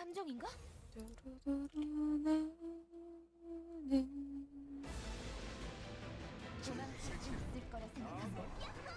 함정인가? 도망칠 수 있을 거라 생각하고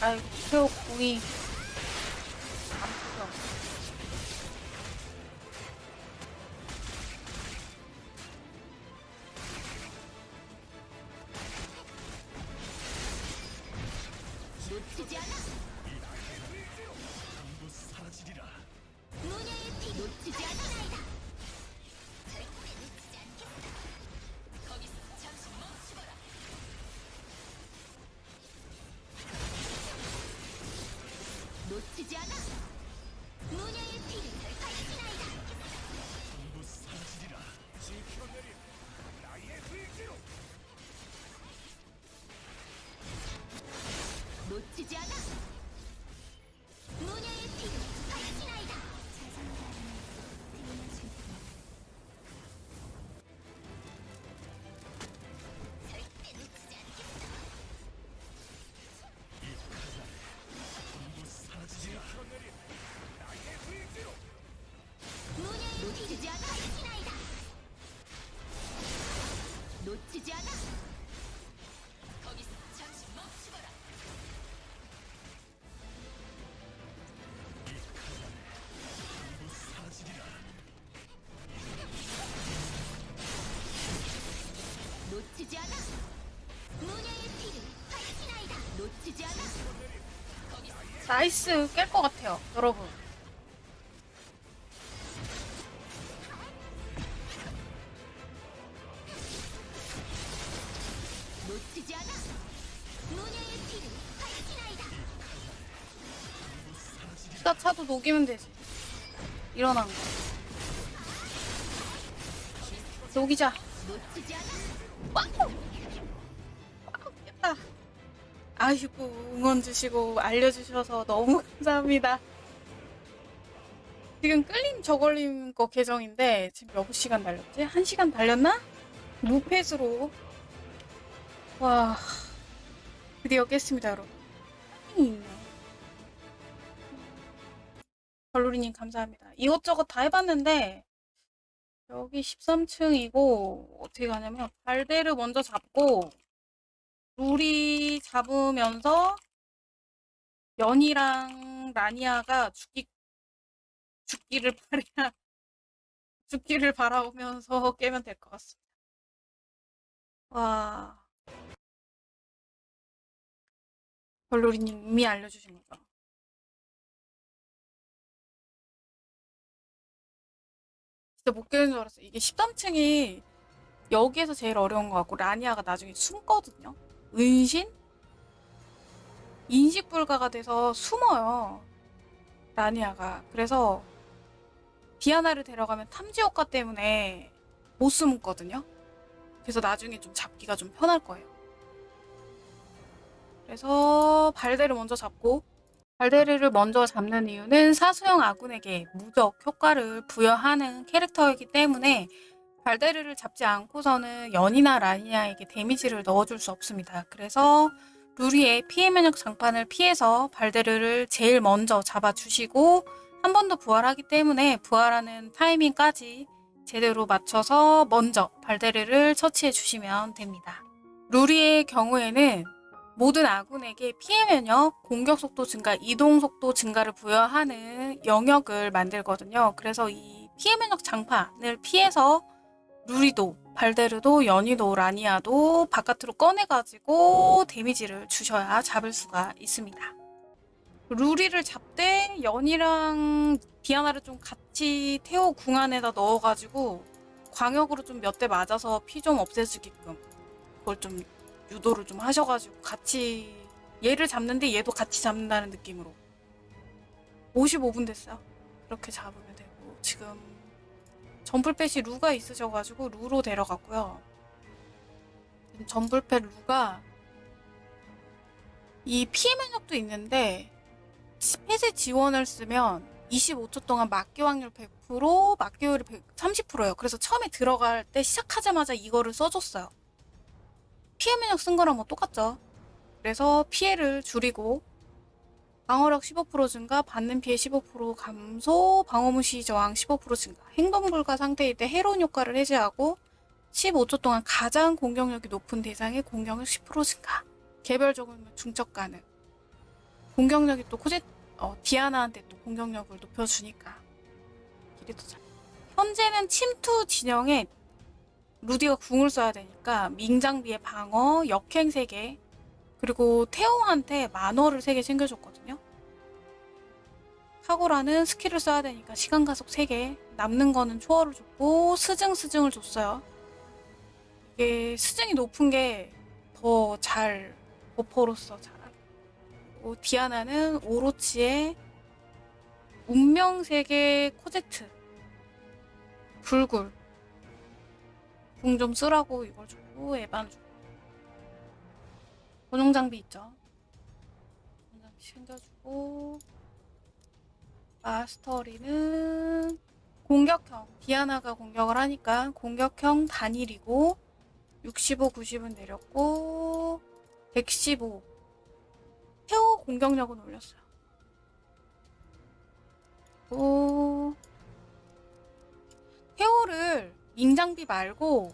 아이고 새우 구이 안 풀려. 놓치지 않아. 나이스. 깰 것 같아요 여러분. 피가 차도 녹이면 되지. 일어난 거. 녹이자. 깼다 아이고 응원 주시고 알려주셔서 너무 감사합니다 지금 끌림 저걸림 거 계정인데 지금 몇 시간 달렸지? 한 시간 달렸나? 무패스로 와 드디어 깼습니다 여러분 음. 별로리님 감사합니다 이것저것 다 해봤는데 여기 13층이고 어떻게 가냐면 발대를 먼저 잡고 룰이 잡으면서 연이랑 라니아가 죽기 죽기를 바라 죽기를 바라오면서 깨면 될 것 같습니다. 와 별로리님 이미 알려주신 거죠? 진짜 못 깨는 줄 알았어요. 이게 13층이 여기에서 제일 어려운 것 같고 라니아가 나중에 숨거든요. 은신? 인식 불가가 돼서 숨어요. 라니아가. 그래서 디아나를 데려가면 탐지 효과 때문에 못 숨거든요. 그래서 나중에 좀 잡기가 좀 편할 거예요. 그래서 발대를 먼저 잡고 발데르를 먼저 잡는 이유는 사수형 아군에게 무적 효과를 부여하는 캐릭터이기 때문에 발데르를 잡지 않고서는 연이나 라니아에게 데미지를 넣어줄 수 없습니다. 그래서 루리의 피해 면역 장판을 피해서 발데르를 제일 먼저 잡아주시고 한 번 더 부활하기 때문에 부활하는 타이밍까지 제대로 맞춰서 먼저 발데르를 처치해 주시면 됩니다. 루리의 경우에는 모든 아군에게 피해 면역, 공격 속도 증가, 이동 속도 증가를 부여하는 영역을 만들거든요. 그래서 이 피해 면역 장판을 피해서 루리도, 발데르도, 연이도, 라니아도 바깥으로 꺼내가지고 데미지를 주셔야 잡을 수가 있습니다. 루리를 잡되 연이랑 디아나를 좀 같이 태호 궁 안에다 넣어가지고 광역으로 좀 몇 대 맞아서 피 좀 없애주게끔 그걸 좀 유도를 좀 하셔가지고 같이 얘를 잡는데 얘도 같이 잡는다는 느낌으로 55분 됐어요. 이렇게 잡으면 되고 지금 점불펫이 루가 있으셔가지고 루로 데려갔고요. 점불펫 루가 이 피해 면역도 있는데 펫의 지원을 쓰면 25초 동안 막기 확률 100%, 막기율이 30%예요. 그래서 처음에 들어갈 때 시작하자마자 이거를 써줬어요. 피해 면역 쓴 거랑 뭐 똑같죠. 그래서 피해를 줄이고 방어력 15% 증가, 받는 피해 15% 감소, 방어무시 저항 15% 증가, 행동 불가 상태일 때 해로운 효과를 해제하고 15초 동안 가장 공격력이 높은 대상의 공격력 10% 증가, 개별적으로 중적 가능. 공격력이 또 코제 어, 디아나한테 또 공격력을 높여주니까 길이 더 잘. 현재는 침투 진영에 루디가 궁을 써야 되니까 밍장비의 방어, 역행 3개, 그리고 태용한테 만월을 3개 챙겨줬거든요. 카고라는 스킬을 써야 되니까 시간 가속 3개, 남는 거는 초월을 줬고 스증 스증을 줬어요. 이게 스증이 높은 게 더 잘 버퍼로서 잘. 그리고 디아나는 오로치의 운명 세계 코제트 불굴 궁 좀 쓰라고 이걸 주고 에반 주고 고정 장비 있죠? 고정 장비 챙겨주고. 마스터리는 공격형. 디아나가 공격을 하니까 공격형 단일이고 65, 90은 내렸고 115 태호 공격력은 올렸어요. 오. 태호를 인장비 말고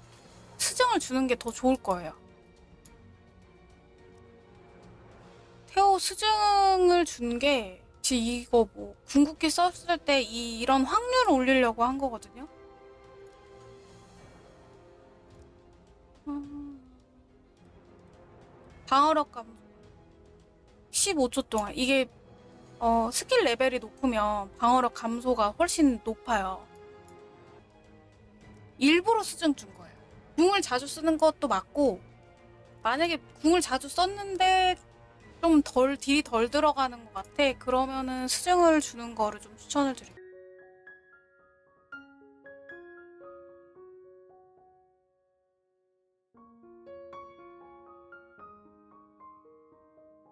수정을 주는 게 더 좋을 거예요. 수증을 준게지 이거 뭐 궁극기 썼을 때 이, 이런 확률을 올리려고 한 거거든요. 음. 방어력 감소 15초 동안 이게 어, 스킬 레벨이 높으면 방어력 감소가 훨씬 높아요. 일부러 수정 준 거예요. 궁을 자주 쓰는 것도 맞고 만약에 궁을 자주 썼는데 좀 덜 딜이 덜 들어가는 것 같아. 그러면은 수정을 주는 거를 좀 추천을 드려요.